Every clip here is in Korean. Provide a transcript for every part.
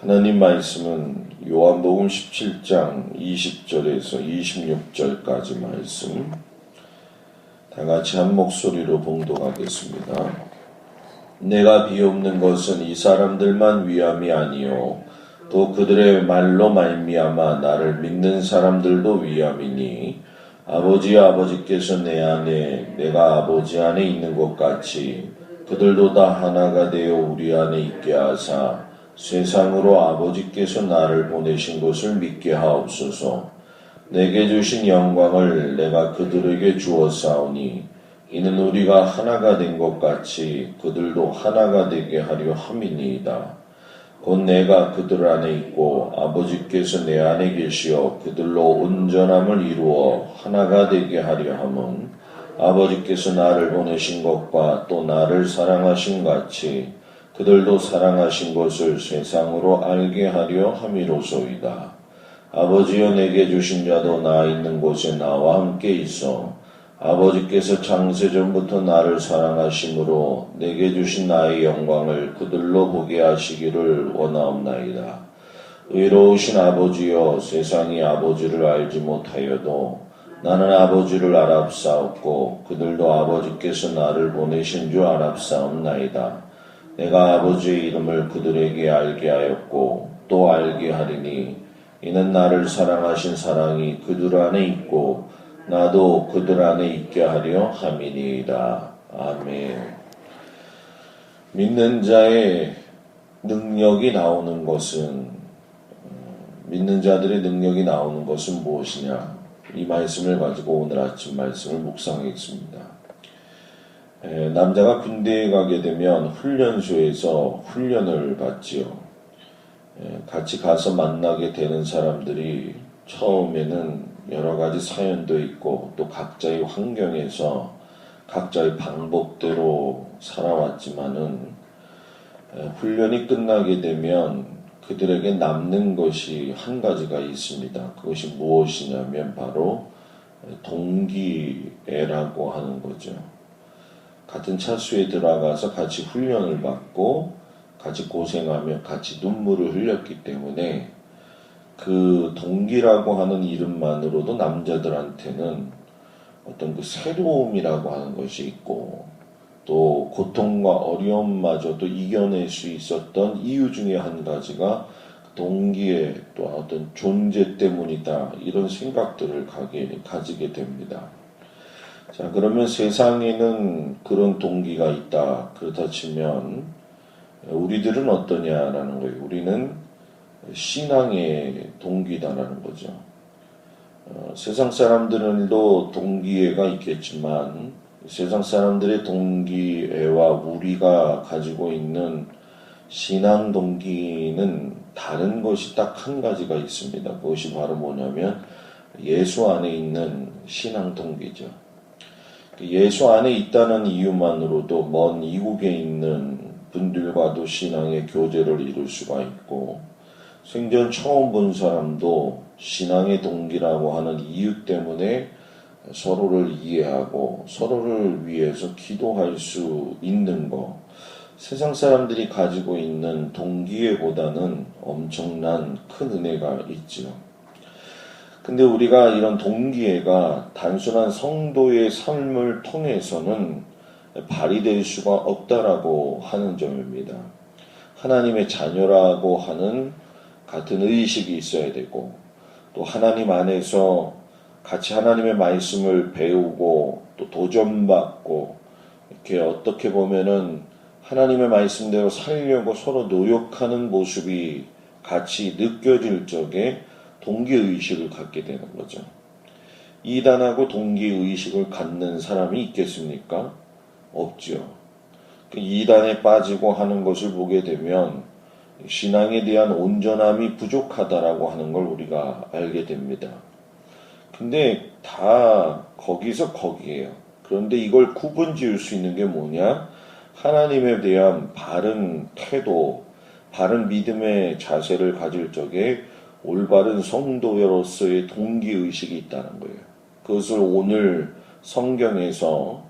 하나님 말씀은 요한복음 17장 20절에서 26절까지 말씀 다 같이 한 목소리로 봉독하겠습니다. 내가 비옵는 것은 이 사람들만 위함이 아니요 또 그들의 말로 말미암아 나를 믿는 사람들도 위함이니 아버지 아버지께서 내 안에 내가 아버지 안에 있는 것 같이 그들도 다 하나가 되어 우리 안에 있게 하사 세상으로 아버지께서 나를 보내신 것을 믿게 하옵소서. 내게 주신 영광을 내가 그들에게 주었사오니 이는 우리가 하나가 된 것 같이 그들도 하나가 되게 하려 함이니이다. 곧 내가 그들 안에 있고 아버지께서 내 안에 계시어 그들로 온전함을 이루어 하나가 되게 하려 함은 아버지께서 나를 보내신 것과 또 나를 사랑하신 같이 그들도 사랑하신 것을 세상으로 알게 하려 함이로소이다. 아버지여 내게 주신 자도 나 있는 곳에 나와 함께 있어 아버지께서 창세전부터 나를 사랑하심으로 내게 주신 나의 영광을 그들로 보게 하시기를 원하옵나이다. 의로우신 아버지여 세상이 아버지를 알지 못하여도 나는 아버지를 알압사옵고 그들도 아버지께서 나를 보내신 줄 알압사옵나이다. 내가 아버지의 이름을 그들에게 알게 하였고 또 알게 하리니 이는 나를 사랑하신 사랑이 그들 안에 있고 나도 그들 안에 있게 하려 함이니이다. 아멘. 믿는 자의 능력이 나오는 것은 믿는 자들의 능력이 나오는 것은 무엇이냐? 이 말씀을 가지고 오늘 아침 말씀을 묵상하겠습니다. 에, 남자가 군대에 가게 되면 훈련소에서 훈련을 받지요. 에, 같이 가서 만나게 되는 사람들이 처음에는 여러 가지 사연도 있고 또 각자의 환경에서 각자의 방법대로 살아왔지만은 에, 훈련이 끝나게 되면 그들에게 남는 것이 한 가지가 있습니다. 그것이 무엇이냐면 바로 동기애라고 하는 거죠. 같은 차수에 들어가서 같이 훈련을 받고 같이 고생하며 같이 눈물을 흘렸기 때문에 그 동기라고 하는 이름만으로도 남자들한테는 어떤 그 새로움이라고 하는 것이 있고 또 고통과 어려움마저도 이겨낼 수 있었던 이유 중에 한 가지가 동기의 또 어떤 존재 때문이다 이런 생각들을 가게, 가지게 됩니다. 자 그러면 세상에는 그런 동기가 있다 그렇다 치면 우리들은 어떠냐라는 거예요. 우리는 신앙의 동기다라는 거죠. 어, 세상 사람들은도 동기애가 있겠지만 세상 사람들의 동기애와 우리가 가지고 있는 신앙 동기는 다른 것이 딱 한 가지가 있습니다. 그것이 바로 뭐냐면 예수 안에 있는 신앙 동기죠. 예수 안에 있다는 이유만으로도 먼 이국에 있는 분들과도 신앙의 교제를 이룰 수가 있고 생전 처음 본 사람도 신앙의 동기라고 하는 이유 때문에 서로를 이해하고 서로를 위해서 기도할 수 있는 거 세상 사람들이 가지고 있는 동기에 보다는 엄청난 큰 은혜가 있지요. 근데 우리가 이런 동기애가 단순한 성도의 삶을 통해서는 발휘될 수가 없다라고 하는 점입니다. 하나님의 자녀라고 하는 같은 의식이 있어야 되고 또 하나님 안에서 같이 하나님의 말씀을 배우고 또 도전받고 이렇게 어떻게 보면은 하나님의 말씀대로 살려고 서로 노력하는 모습이 같이 느껴질 적에 동기의식을 갖게 되는 거죠. 이단하고 동기의식을 갖는 사람이 있겠습니까? 없죠. 그 이단에 빠지고 하는 것을 보게 되면 신앙에 대한 온전함이 부족하다라고 하는 걸 우리가 알게 됩니다. 근데 다 거기서 거기에요. 그런데 이걸 구분 지을 수 있는 게 뭐냐? 하나님에 대한 바른 태도, 바른 믿음의 자세를 가질 적에 올바른 성도로서의 동기의식이 있다는 거예요. 그것을 오늘 성경에서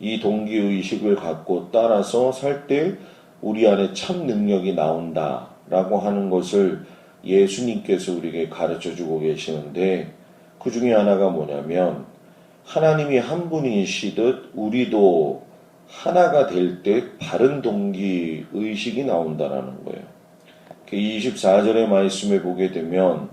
이 동기의식을 갖고 따라서 살 때 우리 안에 참 능력이 나온다. 라고 하는 것을 예수님께서 우리에게 가르쳐 주고 계시는데 그 중에 하나가 뭐냐면 하나님이 한 분이시듯 우리도 하나가 될 때 바른 동기 의식이 나온다라는 거예요. 24절의 말씀에 보게 되면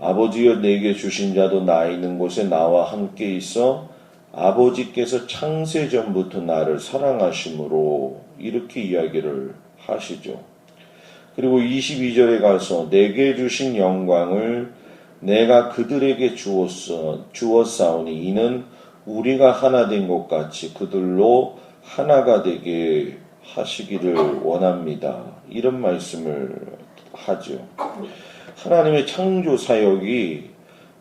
아버지여 내게 주신 자도 나 있는 곳에 나와 함께 있어 아버지께서 창세 전부터 나를 사랑하심으로 이렇게 이야기를 하시죠. 그리고 22절에 가서 내게 주신 영광을 내가 그들에게 주었어 주었사오니 이는 우리가 하나 된 것 같이 그들로 하나가 되게 하시기를 원합니다. 이런 말씀을 하죠. 하나님의 창조 사역이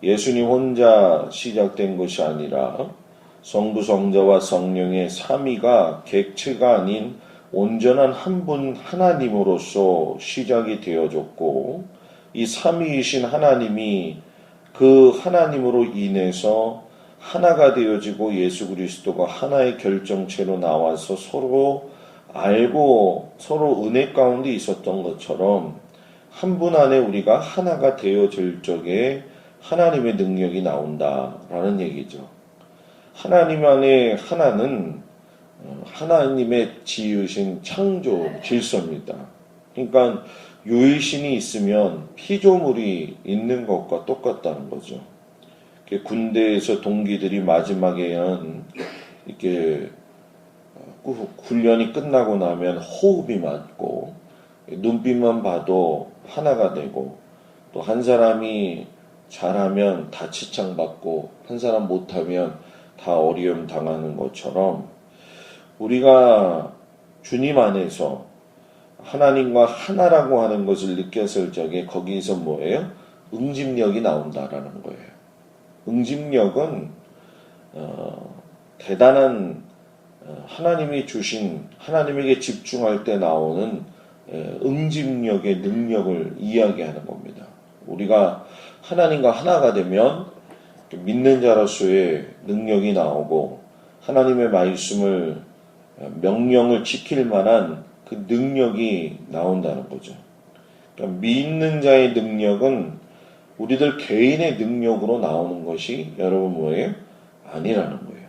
예수님 혼자 시작된 것이 아니라 성부 성자와 성령의 삼위가 객체가 아닌 온전한 한 분 하나님으로서 시작이 되어졌고 이 삼위이신 하나님이 그 하나님으로 인해서 하나가 되어지고 예수 그리스도가 하나의 결정체로 나와서 서로 알고 서로 은혜 가운데 있었던 것처럼 한 분 안에 우리가 하나가 되어질 적에 하나님의 능력이 나온다라는 얘기죠. 하나님 안에 하나는 어, 하나님의 지으신 창조 질서입니다. 그러니까 유일신이 있으면 피조물이 있는 것과 똑같다는 거죠. 군대에서 동기들이 마지막에는 이렇게 어, 훈련이 끝나고 나면 호흡이 맞고 눈빛만 봐도 하나가 되고 또 한 사람이 잘하면 다 지창받고 한 사람 못하면 다 어려움 당하는 것처럼 우리가 주님 안에서 하나님과 하나라고 하는 것을 느꼈을 적에 거기에서 뭐예요? 응집력이 나온다라는 거예요. 응집력은 어, 대단한 어, 하나님이 주신 하나님에게 집중할 때 나오는 에, 응집력의 능력을 이야기하는 겁니다. 우리가 하나님과 하나가 되면 믿는 자로서의 능력이 나오고 하나님의 말씀을 명령을 지킬 만한 그 능력이 나온다는 거죠. 그러니까 믿는 자의 능력은 우리들 개인의 능력으로 나오는 것이 여러분 뭐예요? 아니라는 거예요.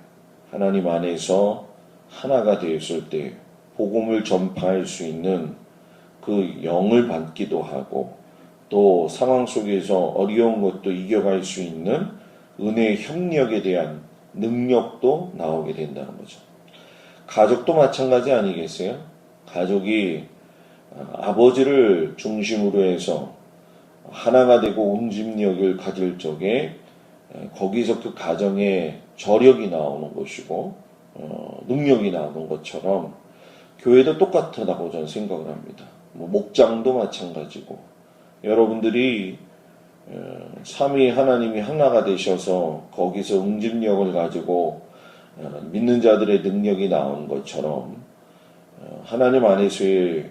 하나님 안에서 하나가 되었을 때 복음을 전파할 수 있는 그 영을 받기도 하고 또 상황 속에서 어려운 것도 이겨갈 수 있는 은혜의 협력에 대한 능력도 나오게 된다는 거죠. 가족도 마찬가지 아니겠어요? 가족이 어, 아버지를 중심으로 해서 하나가 되고 운집력을 가질 적에 거기서 그 가정에 저력이 나오는 것이고 어, 능력이 나오는 것처럼 교회도 똑같다고 저는 생각을 합니다. 뭐 목장도 마찬가지고 여러분들이 어, 삼위 하나님이 하나가 되셔서 거기서 응집력을 가지고 어, 믿는 자들의 능력이 나온 것처럼 어, 하나님 안에서의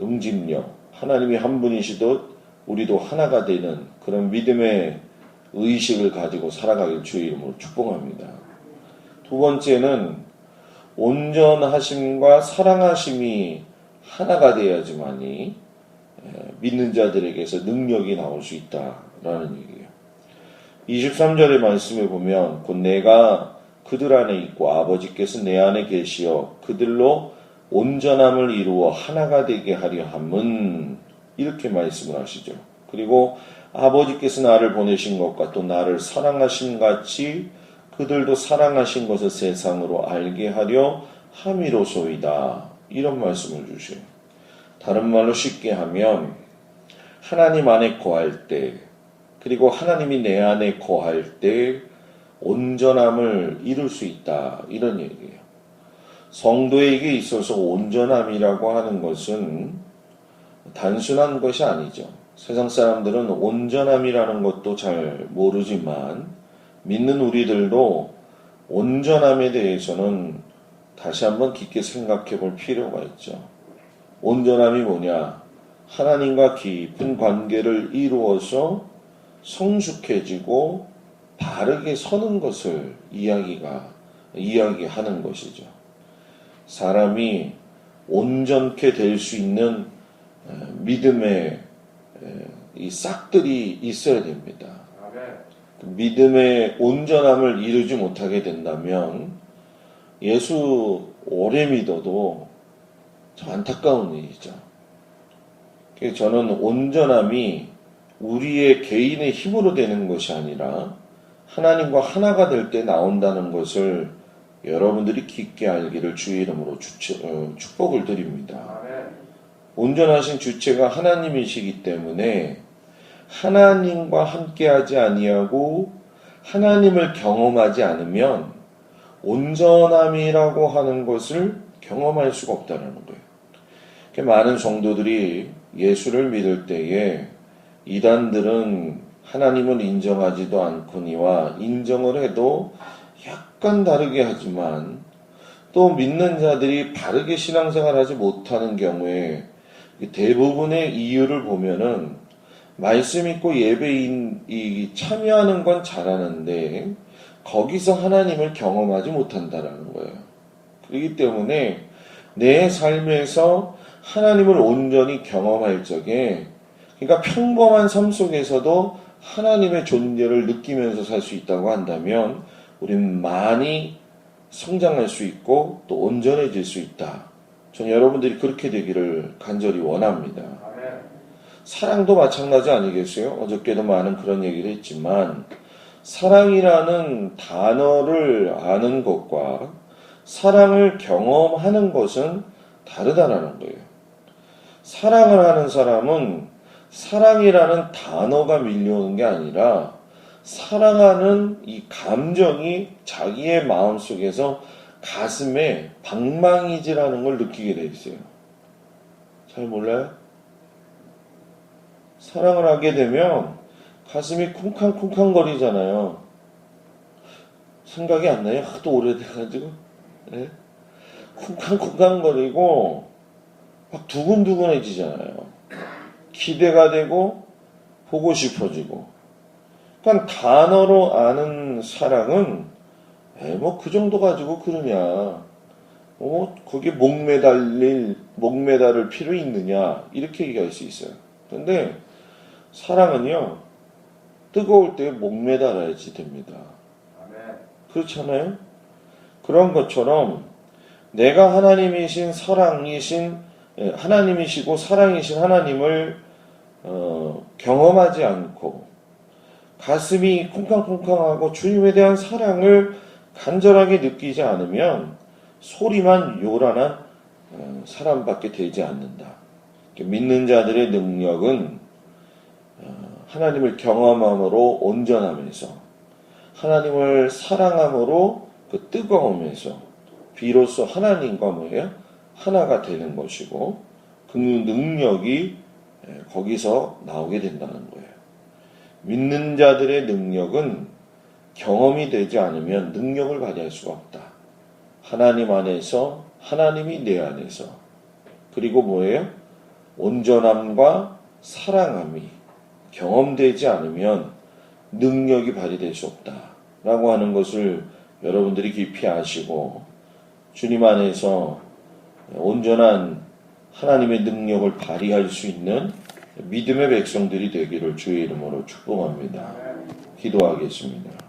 응집력, 하나님이 한 분이시듯 우리도 하나가 되는 그런 믿음의 의식을 가지고 살아가길 주의 이름으로 축복합니다. 두 번째는 온전하심과 사랑하심이 하나가 되어야지만이 믿는 자들에게서 능력이 나올 수 있다라는 얘기예요. 23절의 말씀에 보면 곧 내가 그들 안에 있고 아버지께서 내 안에 계시어 그들로 온전함을 이루어 하나가 되게 하려 함은 이렇게 말씀을 하시죠. 그리고 아버지께서 나를 보내신 것과 또 나를 사랑하신 같이 그들도 사랑하신 것을 세상으로 알게 하려 함이로소이다. 이런 말씀을 주셔요. 다른 말로 쉽게 하면 하나님 안에 거할 때 그리고 하나님이 내 안에 거할 때 온전함을 이룰 수 있다. 이런 얘기예요. 성도에게 있어서 온전함이라고 하는 것은 단순한 것이 아니죠. 세상 사람들은 온전함이라는 것도 잘 모르지만 믿는 우리들도 온전함에 대해서는 다시 한번 깊게 생각해 볼 필요가 있죠. 온전함이 뭐냐? 하나님과 깊은 관계를 이루어서 성숙해지고 바르게 서는 것을 이야기가 이야기하는 것이죠. 사람이 온전케 될 수 있는 에, 믿음의 에, 이 싹들이 있어야 됩니다. 그 믿음의 온전함을 이루지 못하게 된다면 예수 오래 믿어도 참 안타까운 일이죠. 그래서 저는 온전함이 우리의 개인의 힘으로 되는 것이 아니라 하나님과 하나가 될 때 나온다는 것을 여러분들이 깊게 알기를 주의 이름으로 주체- 어, 축복을 드립니다. 온전하신 주체가 하나님이시기 때문에 하나님과 함께하지 아니하고 하나님을 경험하지 않으면 온전함이라고 하는 것을 경험할 수가 없다는 거예요. 이렇게 많은 성도들이 예수를 믿을 때에 이단들은 하나님을 인정하지도 않거니와 인정을 해도 약간 다르게 하지만 또 믿는 자들이 바르게 신앙생활하지 못하는 경우에 대부분의 이유를 보면은 말씀 있고 예배인 이 참여하는 건 잘하는데 거기서 하나님을 경험하지 못한다라는 거예요. 그렇기 때문에 내 삶에서 하나님을 온전히 경험할 적에 그러니까 평범한 삶 속에서도 하나님의 존재를 느끼면서 살 수 있다고 한다면 우리는 많이 성장할 수 있고 또 온전해질 수 있다. 전 여러분들이 그렇게 되기를 간절히 원합니다. 사랑도 마찬가지 아니겠어요? 어저께도 많은 그런 얘기를 했지만 사랑이라는 단어를 아는 것과 사랑을 경험하는 것은 다르다라는 거예요. 사랑을 하는 사람은 사랑이라는 단어가 밀려오는 게 아니라 사랑하는 이 감정이 자기의 마음 속에서 가슴에 방망이질하는 걸 느끼게 돼 있어요. 잘 몰라요? 사랑을 하게 되면 가슴이 쿵쾅쿵쾅 거리잖아요. 생각이 안 나요? 하도 오래돼가지고. 예? 쿵쾅쿵쾅 거리고 막 두근두근해지잖아요. 기대가 되고 보고 싶어지고. 그러니까 단어로 아는 사랑은 뭐 그 정도 가지고 그러냐. 어, 거기에 목매달릴, 목매달을 필요 있느냐. 이렇게 얘기할 수 있어요. 근데 사랑은요, 뜨거울 때 목매달아야지 됩니다. 그렇잖아요? 그런 것처럼 내가 하나님이신 사랑이신, 예, 하나님이시고 사랑이신 하나님을 어, 경험하지 않고 가슴이 쿵쾅쿵쾅하고 주님에 대한 사랑을 간절하게 느끼지 않으면 소리만 요란한 어, 사람밖에 되지 않는다. 믿는 자들의 능력은 어, 하나님을 경험함으로 온전함에서 하나님을 사랑함으로 그 뜨거움에서 비로소 하나님과 뭐예요? 하나가 되는 것이고 그 능력이 예, 거기서 나오게 된다는 거예요. 믿는 자들의 능력은 경험이 되지 않으면 능력을 발휘할 수가 없다. 하나님 안에서 하나님이 내 안에서 그리고 뭐예요? 온전함과 사랑함이 경험되지 않으면 능력이 발휘될 수 없다. 라고 하는 것을 여러분들이 깊이 아시고 주님 안에서 온전한 하나님의 능력을 발휘할 수 있는 믿음의 백성들이 되기를 주의 이름으로 축복합니다. 기도하겠습니다.